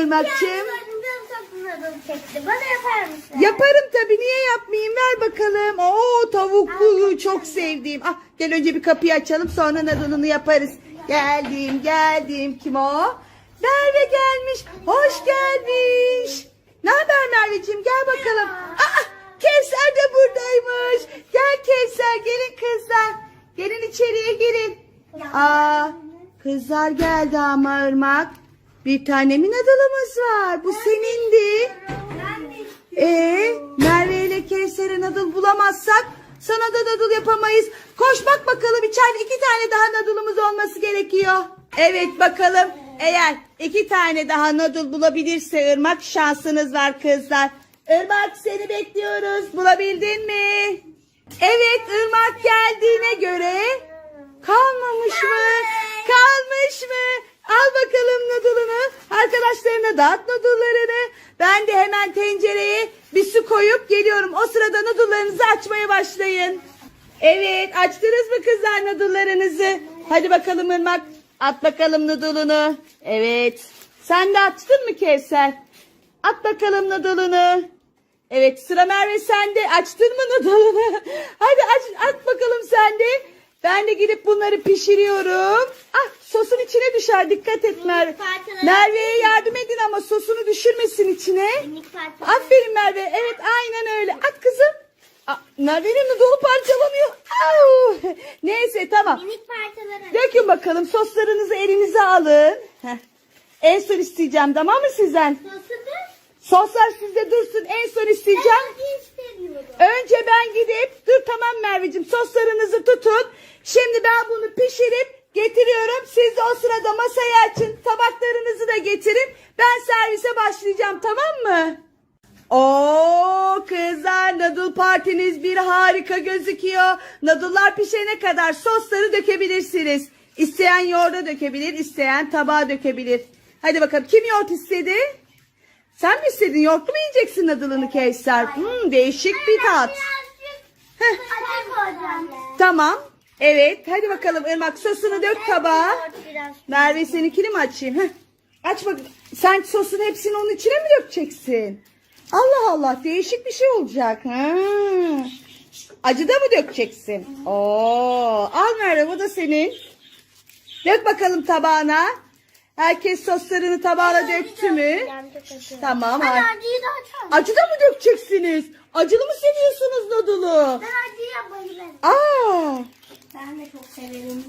Irmak'cığım? Çekti. Bana yapar mısın? Yaparım tabii. Niye yapmayayım? Ver bakalım. Oo tavuklu çok sevdiğim. Ah gel önce bir kapıyı açalım sonra nadılını yaparız. Geldim geldim. Kim o? Merve gelmiş. Hoş gelmiş. Ne haber Merveciğim? Gel bakalım. Aa, Kevser de buradaymış. Gel Kevser gelin kızlar. Gelin içeriye girin. Aa, kızlar geldi ama Irmak. Bir tane mi nadılımız var? Bu senindi. Ee, Merve ile Kevser'e nadıl bulamazsak sana da nadıl yapamayız. Koş bak bakalım içeride iki tane daha nadılımız olması gerekiyor. Evet bakalım eğer iki tane daha nadıl bulabilirse Irmak şansınız var kızlar. Irmak seni bekliyoruz. Bulabildin mi? Evet Irmak geldiğine göre kalmamış mı? Kalmış mı? Al bakalım noodle'ını. Arkadaşlarına dağıt noodle'larını. Ben de hemen tencereye bir su koyup geliyorum. O sırada noodle'larınızı açmaya başlayın. Evet açtınız mı kızlar noodle'larınızı? Hadi bakalım Irmak. At bakalım noodle'ını. Evet. Sen de açtın mı Kevser? At bakalım noodle'ını. Evet sıra Merve sende. Açtın mı noodle'ını? Hadi aç, at bakalım sen de. Ben de gidip bunları pişiriyorum. Ah sosun içine düşer. Dikkat et Merve. Merve'ye yardım edin ama sosunu düşürmesin içine. Aferin Merve. Evet aynen öyle. At kızım. Aa, Merve'nin dolu parçalanıyor. Au! Neyse tamam. Minik. Dökün bakalım soslarınızı elinize alın. Heh. En son isteyeceğim tamam mı sizden? Sosu Soslar sizde dursun en son isteyeceğim. Önce ben gidip dur tamam Merveciğim soslarınızı tutun. Şimdi ben bunu pişirip getiriyorum. Siz de o sırada masaya açın. Tabaklarınızı da getirin. Ben servise başlayacağım tamam mı? Oo kızlar nadıl partiniz bir harika gözüküyor. Nadıllar pişene kadar sosları dökebilirsiniz. İsteyen yoğurda dökebilir, isteyen tabağa dökebilir. Hadi bakalım kim yoğurt istedi? Sen mi istedin? Yoğurtlu mu yiyeceksin nadılını Kevser? Hmm, değişik bir tat. Heh. Tamam. Evet. Hadi bakalım Irmak sosunu dök tabağa. Merve seninkini mi açayım? Heh. Aç bak. Sen sosun hepsini onun içine mi dökeceksin? Allah Allah. Değişik bir şey olacak. Ha. Acıda mı dökeceksin? Oo. Al Merve bu da senin. Dök bakalım tabağına. Herkes soslarını tabağına döktü mü? Tamam. Ben har- acıyı da açarım. Acıda mı dökeceksiniz? Acılı mı seviyorsunuz nodulu? Ben acıyı bayılırım. Aa. Ben de çok severim.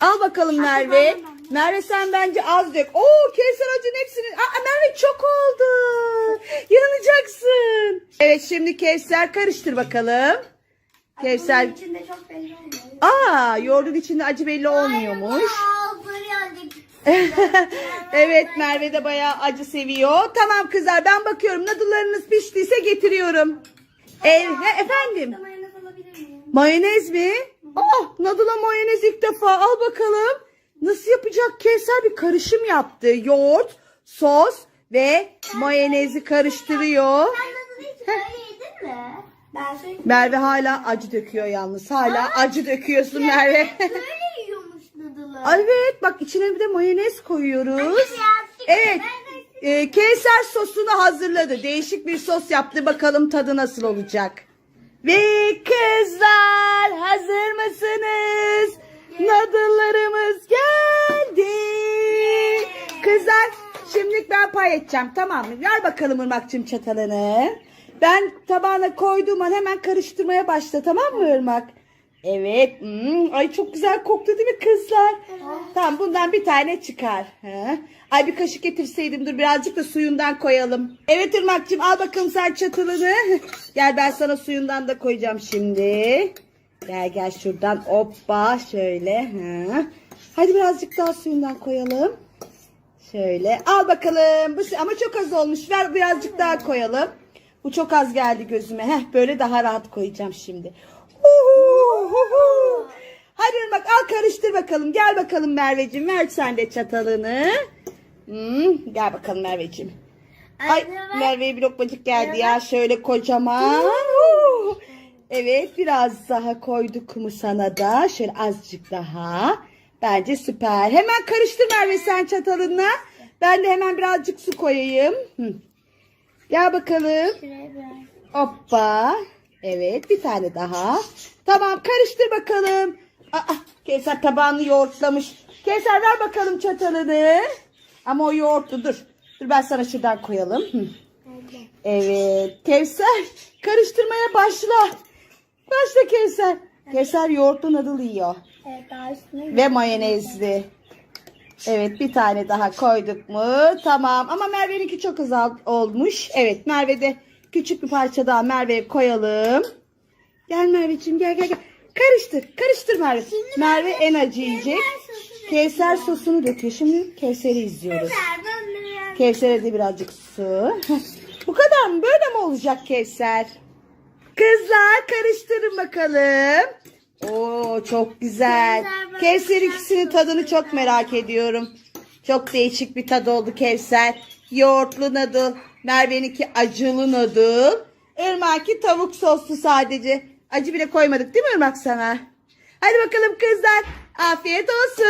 Al bakalım Merve. Merve sen bence az dök. Oo Kevser acın hepsini. Aa Merve çok oldu. Yanacaksın. Evet şimdi Kevser karıştır bakalım. Kevser. Bunun içinde çok belli olmuyor. Aa yoğurdun içinde acı belli olmuyormuş. Evet Merve de bayağı acı seviyor. Tamam kızlar ben bakıyorum. Nadıllarınız piştiyse getiriyorum. Ev, he, efendim. Mayonez alabilir miyim? Mayonez mi? Oh, Nadıl'a mayonez ilk defa. Al bakalım. Nasıl yapacak? Kevser bir karışım yaptı. Yoğurt, sos ve mayonezi karıştırıyor. Sen nasıl hiç böyle yedin mi? Ben söyleyeyim. Merve hala acı döküyor yalnız. Hala acı döküyorsun Merve. Böyle noodle'ı. evet bak içine bir de mayonez koyuyoruz. Evet. E, Kevser sosunu hazırladı. Değişik bir sos yaptı. Bakalım tadı nasıl olacak. Ve kızlar hazır mısınız? Nadıllarımız geldi. Kızlar şimdilik ben pay edeceğim tamam mı? Ver bakalım Irmak'cığım çatalını. Ben tabağına koyduğum an hemen karıştırmaya başla tamam mı Irmak? Evet. hmm, ay çok güzel koktu değil mi kızlar? Tamam bundan bir tane çıkar. He. Ay bir kaşık getirseydim dur birazcık da suyundan koyalım. Evet Irmak'cığım al bakalım sen çatalını. Gel ben sana suyundan da koyacağım şimdi. Gel gel şuradan hoppa şöyle. He. Hadi birazcık daha suyundan koyalım. Şöyle al bakalım. Bu ama çok az olmuş. Ver birazcık daha koyalım. Bu çok az geldi gözüme. Heh, böyle daha rahat koyacağım şimdi. Huhu. Hadi bak al karıştır bakalım. Gel bakalım Merveciğim. Ver sen de çatalını. Hmm, gel bakalım Merveciğim. Ay Merve'ye bir lokmacık geldi ya. Şöyle kocaman. Evet biraz daha koyduk mu sana da. Şöyle azıcık daha. Bence süper. Hemen karıştır Merve sen çatalınla. Ben de hemen birazcık su koyayım. Hı. Gel bakalım. Hoppa. Evet bir tane daha. Tamam karıştır bakalım. Aa, Kevser tabağını yoğurtlamış. Kevser ver bakalım çatalını. Ama o yoğurtlu dur. Dur ben sana şuradan koyalım. Evet Kevser karıştırmaya başla. Başla Kevser. Kevser yoğurtlu noodle yiyor. Evet. Ve mayonezli. Evet bir tane daha koyduk mu? Tamam ama Merve'ninki çok azal olmuş. Evet Merve'de küçük bir parça daha Merve'ye koyalım. Gel Merveciğim gel gel gel. Karıştır karıştır Merve. Merve en acı yiyecek. Kevser sosunu döküyor. Şimdi Kevser'i izliyoruz. Kevser'e de birazcık su. Bu kadar mı? Böyle mi olacak Kevser? Kızlar karıştırın bakalım. Oo çok güzel. Kevser ikisinin tadını çok merak ediyorum. Çok değişik bir tadı oldu Kevser. Yoğurtlu noodle. Merve'ninki acılı noodle. Irmak'ı tavuk soslu sadece. Acı bile koymadık değil mi Irmak sana? Hadi bakalım kızlar. Afiyet olsun.